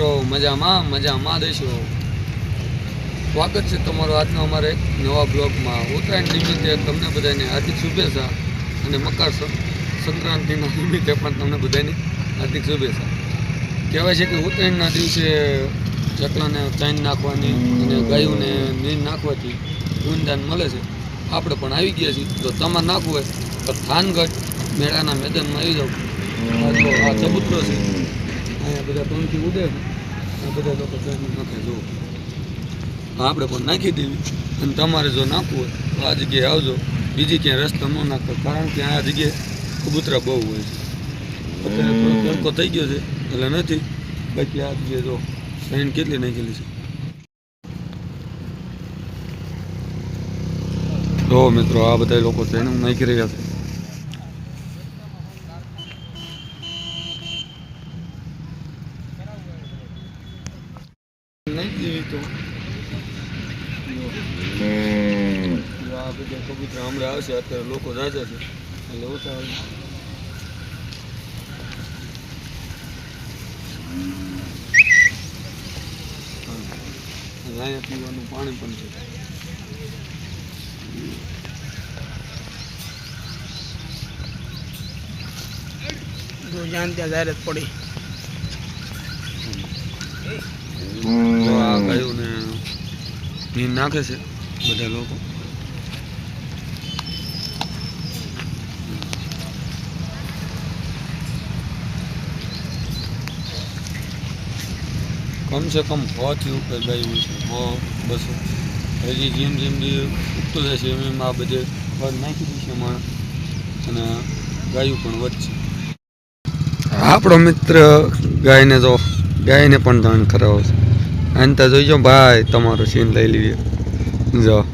મજામાં મજામાં દેશો. સ્વાગત છે તમારો આજનો અમારે એક નવા બ્લોગમાં. ઉત્તરાયણ નિમિત્તે તમને બધાને હાર્દિક શુભેચ્છા અને મકર સંક્રાંતિના નિમિત્તે પણ તમને બધાને હાર્દિક શુભેચ્છા. કહેવાય છે કે ઉત્તરાયણના દિવસે ચકલાને ચાઈન નાખવાની અને ગાયોને નીર નાખવાથી ગુણદાન મળે છે. આપણે પણ આવી ગયા છીએ. જો તમારે નાખવું હોય તો થાનગઢ મેળાના મેદાનમાં આવી જાઓ. આ ચબૂતરો છે. અહીંયા બધા પંખી ઉડે ને બધા લોકો ચાઈન નાખે હા, આપણે પણ નાખી દેવી અને તમારે જો નાખવું હોય તો આ જગ્યાએ આવજો. બીજી ક્યાંય રસ્તો ન નાખો કારણ કે આ જગ્યાએ કબૂતરા બહુ હોય છે. અત્યારે થોડો તડકો થઈ ગયો છે એટલે નથી. બાકી આ જગ્યાએ જો સાઈન કેટલી નાખેલી છે. તો મિત્રો આ બધા લોકો ટ્રેન નાખી રહ્યા છે. તો. આ બધા કબૂતરા હમણાં આવશે અત્યારે લોકો રાજા છે. એટલે ઓછા આવે. પીવાનું પાણી પણ છે. જો જ્યાં ત્યાં જાહેરાત પડી. તો આ ગાયોને નીંદ નાખે છે બધા લોકો. કમસે કમ હોથી ઉપર ગાયું છે હો બસો. હજી જેમ જેમ જે ઉગતું જશે એમ એમ આ બધે ફળ નાખી દઈશું માણસ અને ગાયું પણ વધશે. આપણો મિત્ર ગાયને તો ગાયને પણ દાન કરાવો છે. અને તો જોઈજો ભાઈ, તમારું સીન લઈ લઈએ જો.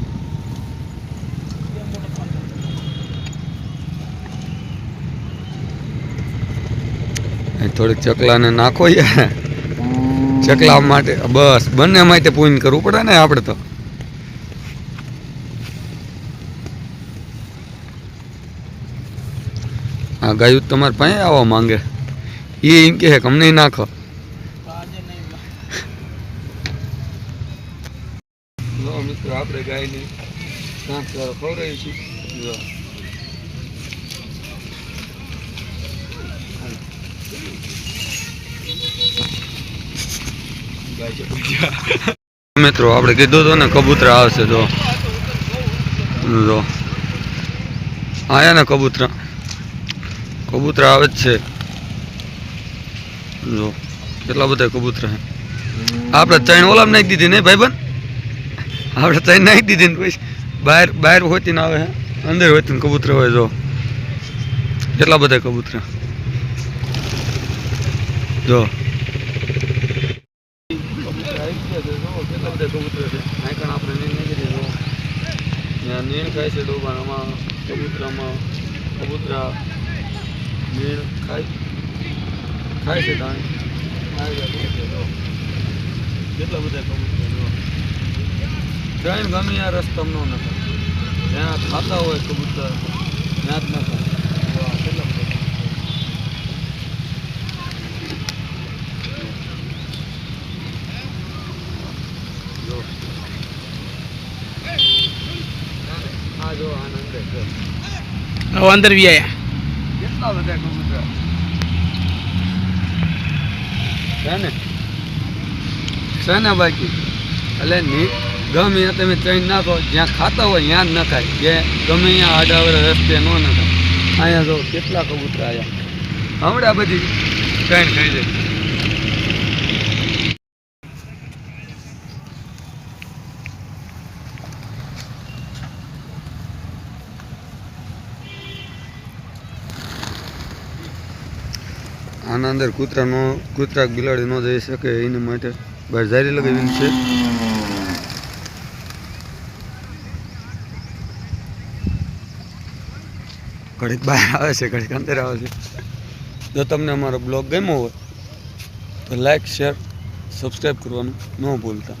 થોડીક ચકલાને નાખો યાર. ચકલા માટે, બસ, બંને માટે પૂન કરવું પડે ને આપણે તો. આ ગાયું તમારે પાસે આવવા માંગે. એ એમ કહે અમને નાખો. આપણે ગાયને સાત દ્વારા ખવડાવી છીએ જો મિત્રો આપણે કીધું હતું ને કબૂતરા આવશે જો. જો. આયા ને કબૂતરા. કબૂતરા આવે જ છે. જો. કેટલા બધા કબૂતરા આપણે ત્રણ ઓલામ નાખી દીધી નહીં ભાઈબંધ? આપણે ત્રણ નાખી દીધી ને પછી બહાર બહાર હોતી ને આવે હે અંદર હોતી ને કબૂતર હોય જો કેટલા બધા કબૂતરા. જો. કેટલા બધા કબૂતરા છે નાયકણ આપણે નીણ ખાય છે ડોબાનામાં કબૂતરામાં કબૂતરા નીણ ખાય. ખાય છે જો. કેટલા બધા કબૂતરા ટ્રેન ગમે આ રસ્તો ન નથી જ્યાં ખાતા હોય કબૂતર ત્યાં જ હવે અંદર આયા. કેટલા બધા કબૂતર? છે ને? છે ને બાકી? એટલે ની ગમે ત્યાં તમે ચણ નાખો જ્યાં ખાતા હોય ત્યાં જ નખાય જે ગમે ત્યાં આડાવર રસ્તે ન નખાય અહીંયા જો કેટલા કબૂતર આવ્યા. હમણાં બધી ચણ ખાઈ જાય આના અંદર કૂતરા નો કૂતરા બિલાડી ન જઈ શકે, એના માટે બહાર જારી લગાવીને છે. ઘડીક બહાર આવે છે, ઘડીક અંદર આવે છે. જો તમને અમારો બ્લોગ ગમ્યો હોય તો લાઈક શેર સબસ્ક્રાઈબ કરવાનું ન ભૂલતા.